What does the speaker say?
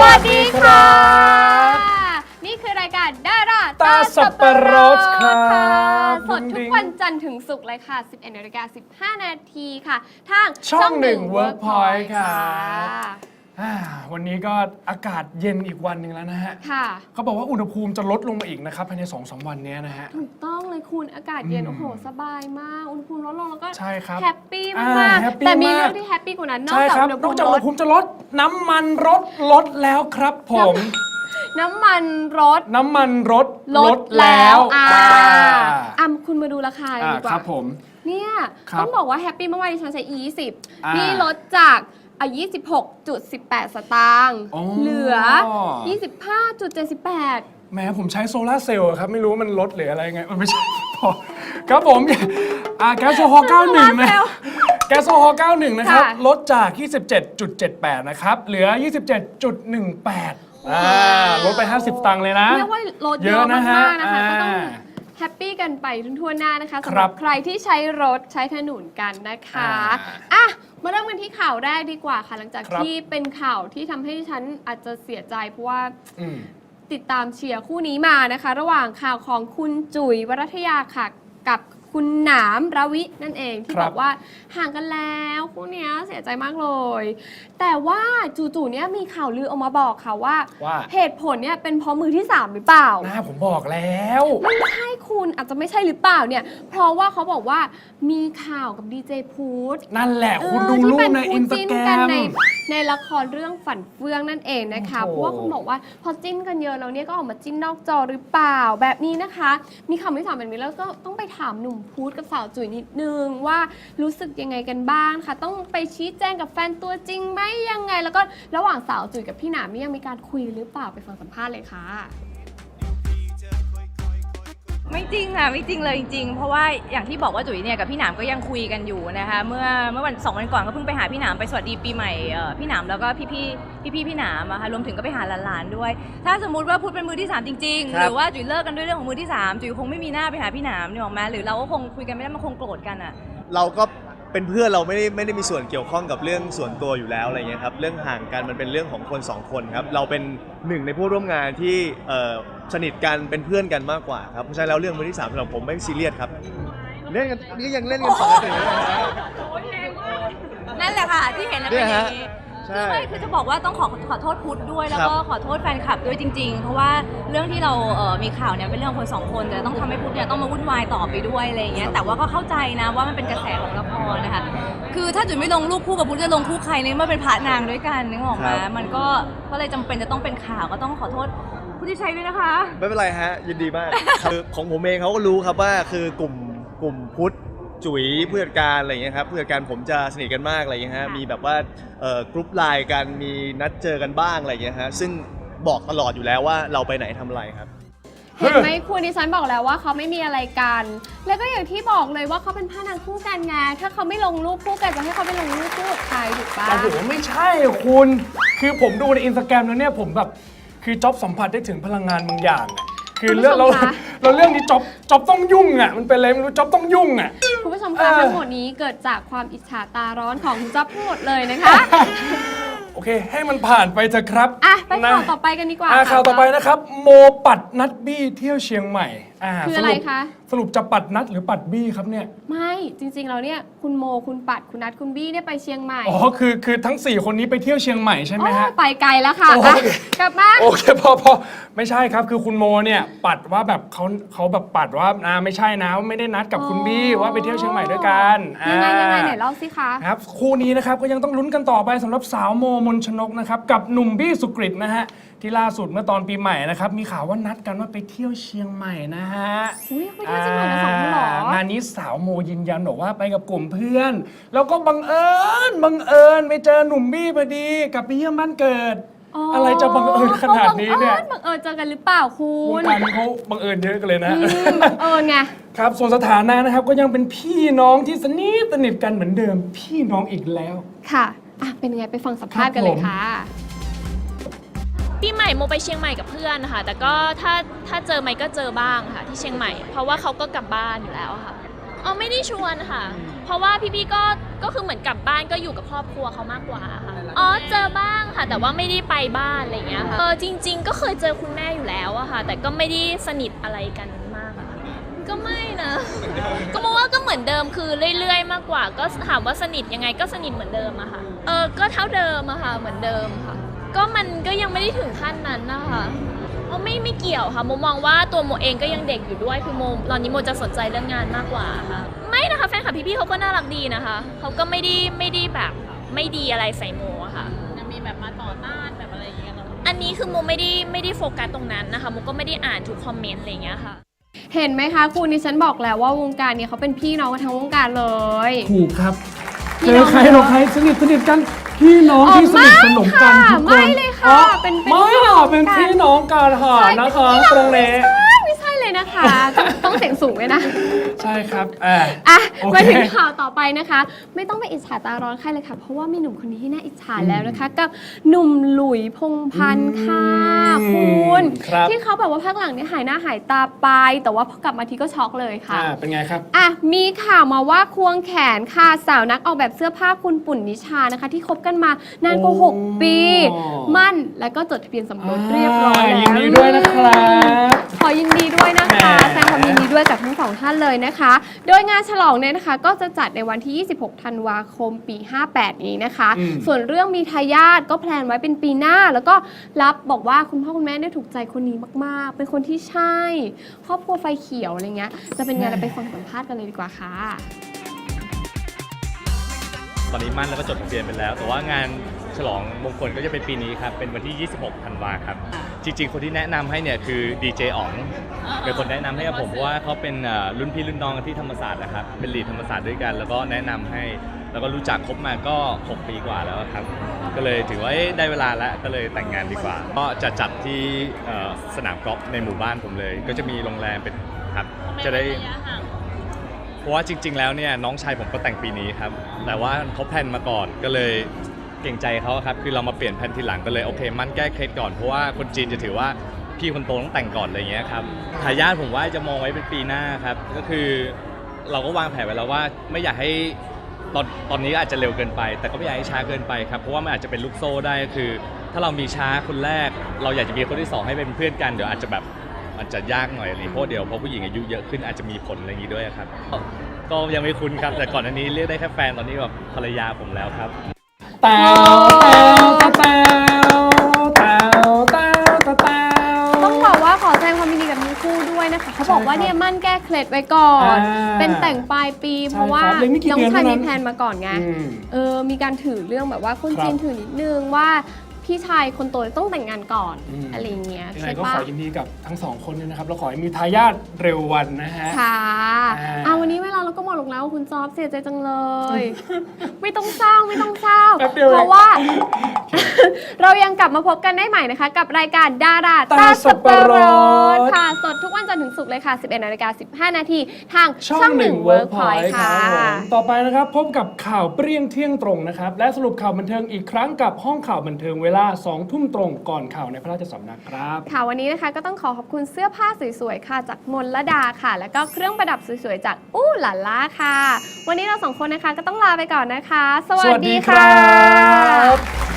วัสดีค่ะครับนี่คือรายการดาราตาสับปะรดครับสดทุกวันจันทร์ถึงศุกร์เลยค่ะ 11นาฬิกา15 นาทีค่ะ ทางช่องหนึ่ง Workpoint ค่ะค่ะ อ่าวันนี้ก็อากาศเย็นอีกวันหนึ่งแล้วนะฮะ ค่ะ เขาบอกว่าอุณหภูมิจะลดลงมาอีกนะครับภายใน2อสวันเนี้ยนะฮะ ถูกต้องเลยคุณอากาศเย็นอืมโอ้โห สบายมาก อุณหภูมิลดลงแล้วก็ใช่ครับแฮปปี้อ่ามากแฮปปี้ๆแต่มีมาก เรื่องที่แฮปปี้กว่านั้นนอกใช่จากครับอุณหนภูอกมิจากลอุณดหภูมิจะลดน้ำมันรถลดแล้วครับผม น้ำมันรถน้ำมันรถลดแล้วอ่าอ่าอะคุณมาดูราคากันอ่าดีกคว่า รับผม เนี่ย ครับต้องบอกว่าแฮปปี้มากๆดิฉันใช้ e อ่า20นี่ลดจาก อะ26.18 สตางค์อ๋อ เหลือ 25.78 แหม้ผมใช้โซลาร์เซลล์อะครับไม่รู้ว่ามันลดหรืออะไรไงมันไม่ใช่ พอครับผมอ่าแก๊สโซฮอล์91 นะ แก๊สโซฮอล์91 นะครับ ค่ะ ลดจาก 27.78 นะครับ เหลือ 27.18 อ่า ลดไป 50ตังค์เลยนะ เรียกว่าลดเยเยอะอะนะฮะมากๆนะคะก็ต้องอ่า แฮปปี้กันไปทั่วหน้านะคะคสำหรัรับบใครที่ใช้รถใช้ถนนกันนะคะอ่า อะ มาเริ่มกันที่ข่าวแรกดีกว่าค่ะ หลังจากครับที่เป็นข่าวที่ทำให้ดิฉันอาจจะเสียใจเพราะว่าอืมติดตามเชียร์คู่นี้มานะคะ ระหว่างข่าวของคุณจุ๋ยวรัตยาค่ะ กับคุณหนามราวินั่นเองที่ครับ บอกว่าห่างกันแล้ว คู่เนี้ยเสียใจมากเลย แต่ว่าจู่ๆเนี้ยมีข่าวลือออกมาบอกค่ะว่า ว่า เหตุผลเนี่ยเป็นเพราะมือที่3หรือเปล่า หน้าผมบอกแล้ว ไม่ใช่คุณอาจจะไม่ใช่หรือเปล่าเนี่ย เพราะว่าเขาบอกว่ามีข่าวกับดีเจพูดนั่นแหละคุณเออดูที่รูเป็ปในคู่อินสตาจิ้แกรกันม ในในละครเรื่องฝันเฟืองนั่นเองนะคะ โอ้เพโห ราะว่าคุณบอกว่าพอจิ้นกันเยอะแล้วเนี่ยก็ออกมาจิ้นนอกจอหรือเปล่าแบบนี้นะคะ มีคำที่สามแบบนี้แล้วก็ต้องไปถามหนุ่มพูดกับสาวจุ๋ยนิดนึงว่ารู้สึกยังไงกันบ้างค่ะต้องไปชี้แจงกับแฟนตัวจริงไหมยังไง แล้วก็ระหว่างสาวจุ๋ยกับพี่หนามนี่ยังมีการคุยหรือเปล่าไปฟังสัมภาษณ์เลยค่ะ ไม่จริงค่ะไม่จริงเลยจริงๆ เพราะว่าอย่างที่บอกว่าจุ๋ยเนี่ยกับพี่หนามก็ยังคุยกันอยู่นะคะ เมื่อเมื่อวันสองวันก่อนก็เพิ่งไปหาพี่หนามไปสวัสดีปีใหม่เอ่อพี่หนามแล้วก็พี่พี่พี่พี่ๆพี่หนามอะค่ะรวมถึงก็ไปหาหลานๆด้วย ถ้าสมมุติว่าพูดเป็นมือที่สามจริง ๆ ครับ หรือว่าจุ๋ยเลิกกันด้วยเรื่องของมือที่สามจุ๋ยคงไม่มีหน้าไปหาพี่หนามเนี่ยหรอกไหมหรือเราก็คงคุยกันไม่ได้มันคงโกรธกันอะ เราก็ เป็นเพื่อนเราไม่ได้ไม่ได้มีส่วนเกี่ยวข้องกับเรื่องส่วนตัวอยู่แล้วอะไรเงี้ยครับเรื่องห่างกันมันเป็นเรื่องของคนสองคนครับเราเป็นหนึ่งในผู้ร่วมงานที่เอ่อสนิทกันเป็นเพื่อนกันมากกว่าครับเพราะฉะนั้นแล้วเรื่องมือที่สามสำหรับผมไม่ซีเรียสครับเล่นกันนี่ยังเล่นกันปกติเลยนะฮะนั่นแหละค่ะที่เห็นแล้วเนี่เป็นยอย่าฮะงนี้ ใช่ ไม่คือจะบอกว่าต้องขอขอโทษพุทธด้วย แล้วครับก็ขอโทษแฟนคลับด้วยจริง ๆ เพราะว่าเรื่องที่เราเอ่อมีข่าวเนี่ยเป็นเรื่องของคนสองคน แต่ต้องทำให้พุทธเนี่ยต้องมาวุ่นวายต่อไปด้วยอะไรอย่างเงี้ย แต่ว่าก็เข้าใจนะว่ามันเป็นกระแสของละครนะคะ คือถ้าจุ๋ยไม่ลงรูปคู่กับพุทธจะลงคู่ใครเนี่ยมันเป็นพระนางด้วยกันนึกออกไหมครับ มันก็ก็เลยจำเป็นจะต้องเป็นข่าวก็ต้องขอโทษผู้ที่ใช้ด้วยนะคะ ไม่เป็นไรฮะยินดีมาก คือของผมเองเขาก็รู้ครับว่าคือกลุ่มกลุ่มพุทธ จุ๋ยผู้จัดการอะไรอย่างเงี้ยครับผู้จัดการผมจะสนิทกันมากอะไรอย่างเงี้ยฮะค่ะมีแบบว่าเอ่อกรุ๊ปไลน์กันมีนัดเจอกันบ้างอะไรอย่างเงี้ยฮะซึ่งบอกตลอดอยู่แล้วว่าเราไปไหนทำอะไรครับ เห็นไหมคุณดิฉันบอกแล้วว่าเขาไม่มีอะไรกัน แล้วก็อย่างที่บอกเลยว่าเขาเป็นพระนางคู่กันไงถ้าเขาไม่ลงรูปคู่กันจะให้เขาไปลงรูปคู่กับใครถูกปะแต่ผมไม่ใช่คุณ คือผมดูในอินสตาแกรมแล้วเนี่ยผมแบบ คือจ็อบสัมผัสได้ถึงพลังงานบางอย่างอะคือเรื่องเราเราเรื่องนี้จ็อบจ็อบต้องยุ่งอะ มันเป็นอะไรไม่รู้จ็อบต้องยุ่งอะ คุณผู้ชมเอคะอทั้งหมดนี้เกิดจากความอิจฉาตาร้อนของคุณจ๊อบทั้งหมดเลยนะคะ โอเค ให้มันผ่านไปเถอะครับอะ ไปข่าวนะต่อไปกันดีกว่าอะค่ะข่าวต่อไปนะครับ โมปัดนัดบี้เที่ยวเชียงใหม่อ่าคืออะไรสรุปคะสรุปจะปัดนัดหรือปัดบี้ครับเนี่ย ไม่จริงๆเราเนี่ยคุณโมคุณปัดคุณนัทคุณบี้เนี่ยไปเชียงใหม่อ๋อ คือคือทั้ง 4 คนนี้ไปเที่ยวเชียงใหม่ใช่ไหมฮะ โอ้ไปไกลแล้วค่ะโออะเคกลับมาโอเคพอพอไม่ใช่ครับ คือคุณโมเนี่ยปัดว่าแบบเขาเขาแบบปัดว่าอ่าไม่ใช่นะไม่ได้นัดกับคุณบี้ว่าไปเที่ยวเชียงใหม่ด้วยกันยังไงอ่ายังไงไหนเล่าสิคะ ครับคู่นี้นะครับก็ยังต้องลุ้นกันต่อไปสำหรับสาวโมมนชนกนะครับกับหนุ่มบี้สุกริตนะฮะที่ล่าสุดเมื่อตอนปีใหม่นะครับมีข่าวว่านัดกันว่าไปเที่ยวเชียงใหม่นะฮะอุ้ยไปเที่ยวเชียงใหม่กันสองคนเหรองานนี้สาวโมยืนยันบอกว่าไปกับกลุ่มเพื่อน แล้วก็บังเอิญบังเอิญไปเจอหนุ่มบี้พอดีกลับไปเยี่ยมบ้านเกิด อะไรจะบังเอิญขนาดนี้เนี่ยขาบังเอิญบังเอิญเจอกันหรือเปล่าคุวงณ การนี้เขาบังเอิญเยอะกันเลยนะ อืมบังเอิญไง ครับส่วนสถานะนะครับก็ยังเป็นพี่น้องที่สนิทสนิทกันเหมือนเดิม พี่น้องอีกแล้ว ค่ะอะเป็นยังไงไปฟังสัมภาษณ์กันเลยค่ะ ปีใหม่โมไปเชียงใหม่กับเพื่อนค่ะ แต่ก็ถ้าถ้าเจอไหมก็เจอบ้างค่ะ ที่เชียงใหม่ เพราะว่าเขาก็กลับบ้านอยู่แล้วค่ะอ๋อไม่ได้ชวนค่ะ เพราะว่าพี่ๆก็ก็คือเหมือนกลับบ้านก็อยู่กับครอบครัวเขามากกว่าค่ะอ๋อเจอบ้างค่ะ แต่ว่าไม่ได้ไปบ้านอะไรอย่างเงี้ยค่ะเออจริง ๆ ก็เคยเจอคุณแม่อยู่แล้วอะค่ะ แต่ก็ไม่ได้สนิทอะไรกันมากอะค่ะก็ไม่นะก็มองว่าก็เหมือนเดิมคือเรื่อย ๆ มากกว่า ก็ถามว่าสนิทยังไงก็สนิทเหมือนเดิมอะค่ะ เออก็เท่าเดิมอะค่ะ เหมือนเดิมค่ะ ก็มันก็ยังไม่ได้ถึงขั้นนั้นนะคะอ๋อไม่ไม่เกี่ยวค่ะโมมองว่าตัวโมเองก็ยังเด็กอยู่ด้วยคือโมตอนนี้โมจะสนใจเรื่องงานมากกว่าค่ะไม่นะคะแฟนคลับพี่ๆเขาก็น่ารักดีนะคะเขาก็ไม่ได้ไม่ได้แบบไม่ดีอะไรใส่โมอะค่ะมีแบบมาต่อต้านแบบอะไรอย่างเงี้ยเราอันนี้คือโมไม่ได้ไม่ได้โฟกัสตรงนั้นนะคะโมก็ไม่ได้อ่านทุกคอมเมนต์อะไรอย่างเงี้ยค่ะ เห็นไหมคะคุณดิฉันบอกแล้วว่าวงการเนี่ยเขาเป็นพี่น้องกันทั้งวงการเลย ถูกครับพี่เจน้อองใครเราใครสนิทสนิทกัน พี่น้องอ๋อที่สนิทสนมกันไม่ค่ะทุกคนไม่เลยค่ะอ๋อเป็นเป็นไม่พี่น้ค่ะองเป็นกันพี่น้องกันค่ะใช่นะคะเป็นพี่ตน้รองงนี้ไม่ใช่เลย นะคะต้องต้องเสียงสูงเลยนะใช่ครับอ่า อะโอเค มาถึงข่าวต่อไปนะคะ ไม่ต้องไปอิจฉาตาร้อนใครเลยค่ะ เพราะว่ามีหนุ่มคนนี้ที่น่าอิจฉาแล้วนะคะ กับหนุ่มหลุยพงพันธ์ค่ะอืมคุณครับที่เขาแบบว่าพักหลังเนี่ยหายหน้าหายตาไป แต่ว่าพอกลับมาทีก็ช็อกเลยค่ะ อ่าเป็นไงครับ อะมีข่าวมาว่าควงแขนค่ะสาวนักออกแบบเสื้อผ้าคุณปุ่นนิชานะคะ ที่คบกันมานานกว่าโอ้6ปีมั่นแล้วก็จดทะเบียนสมรสเรียบร้อยแล้วยินดีด้วยนะครับ ขอยินดีด้วยนะคะแหมแสดงความยินดีด้วยกับทั้งสองท่านเลยนะคะ โดยงานฉลองเนี่ยนะคะ ก็จะจัดในวันที่ 26 ธันวาคมปี 58 นี้นะคะ อืม ส่วนเรื่องมีทายาทก็แพลนไว้เป็นปีหน้า แล้วก็รับบอกว่าคุณพ่อคุณแม่ได้ถูกใจคนนี้มากๆ เป็นคนที่ใช่ ครอบครัวไฟเขียวอะไรเงี้ย จะเป็นไงเราไปฟังสัมภาษณ์กันเลยดีกว่าค่ะ ตอนนี้มั่นแล้วก็จดทะเบียนไปแล้ว แต่ว่างานฉลองมงคลก็จะเป็นปีนี้ครับ เป็นวันที่ 26 ธันวาครับ จริง ๆ คนที่แนะนำให้เนี่ยคือดีเจอ๋อง เป็นคนแนะนำให้กับผมเพราะว่าเขาเป็นเอ่อรุ่นพี่รุ่นน้องกันที่ธรรมศาสตร์นะครับ เป็นลีดธรรมศาสตร์ด้วยกัน แล้วก็แนะนำให้ แล้วก็รู้จักคบมาก็ 6 ปีกว่าแล้วครับ ก็เลยถือว่าเอ๊ะได้เวลาแล้ว ก็เลยแต่งงานดีกว่า ก็จะจัดที่เอ่อสนามกอล์ฟในหมู่บ้านผมเลย ก็จะมีโรงแรมเป็นครับ จะได้เพรา ราะว่าจริง ๆ แล้วเนี่ยน้องชายผมก็แต่งปีนี้ครับ แต่ว่าเขาแพลนมาก่อนก็เลยเก่งใจเขาครับ คือเรามาเปลี่ยนแพลนทีหลังก็เลยโอเค มั่นแก้เคล็ดก่อน เพราะว่าคนจีนจะถือว่าพี่คนโตต้องแต่งก่อนอะไรอย่างเงี้ยครับทายาทผมว่าจะมองไว้เป็นปีหน้าครับ ก็คือเราก็วางแผนไว้แล้วว่าไม่อยากให้ตอนตอนนี้อาจจะเร็วเกินไป แต่ก็ไม่อยากให้ช้าเกินไปครับ เพราะว่ามันอาจจะเป็นลูกโซ่ได้ก็คือ ถ้าเรามีช้าคนแรก เราอยากจะมีคนที่สองให้เป็นเพื่อนกันเดี๋ยวอาจจะแบบ อาจจะยากหน่อยอะไรเพราะเดี๋ยวพอผู้หญิงอายุเยอะขึ้นอาจจะมีผลอะไรอย่างนี้ด้วยครับ ก็ยังไม่คุ้นครับ แต่ก่อนอันนี้เรียกได้แค่แฟนตอนนี้แบบภรรยาผมแล้วครับแต้วแต้วแต้วแต้วแต้วแต้วแต้วต้องบอกว่าขอแสดงความยินดีกับทั้งคู่ด้วยนะคะ เขาบอกว่าใช่ครับเนี่ยมั่นแก้เคล็ดไว้ก่อน อ่าเป็นแต่งปลายปีใช่เพราะว่าครับเลยไม่กี่น้องเดือนชายเท่านั้มีนแพลนมาก่อนไง อืมเออ มีการถือเรื่องแบบว่าคนครับจีนถือนิดนึงว่า พี่ชายคนโตต้องแต่งงานก่อนอืม อะไรอย่างเงี้ยยังไงใช่ก็ปะขอยินดีกับทั้งสองคนด้วยนะครับแล้วขอให้มีทายาทเร็ววันนะฮะ ค่ะอ่า อ่าวันนี้เวลา เราก็หมดลงแล้วคุณจอบเสียใจจังเลย ไม่ต้องเศร้าไม่ต้องเศร้า แป๊บเดียวเอง เพราะว่า เรายังกลับมาพบกันได้ใหม่นะคะ กับรายการดาราตาตาสัสับบปะปะรรดดค่ะ สดทุกวันจันทร์ถึงศุกร์เลยค่ะ 11นาฬิกา15 นาทีทางช่องช่องหหนึ่นึ่งงเวิเวิร์ร์กกพพออยยต์ครัค่ะบผมต่อไปนะครับพบกับข่าวเปรี้ยงเที่ยงตรงนะครับ และสรุปข่าวบันเทิงอีกครั้งกับห้องข่าวบันเทิงเวลา2ทุ่มตรงก่อนข่าวในพระราชสำนักครับ ค่ะวันนี้นะคะก็ต้องขอขอบคุณเสื้อผ้าสวยๆค่ะจากมนลดาค่ะ แล้วก็เครื่องประดับสวยๆจากอู้หลาล่าค่ะ วันนี้เราสองคนนะคะก็ต้องลาไปก่อนนะคะ สวัสสวัสดีค่ะ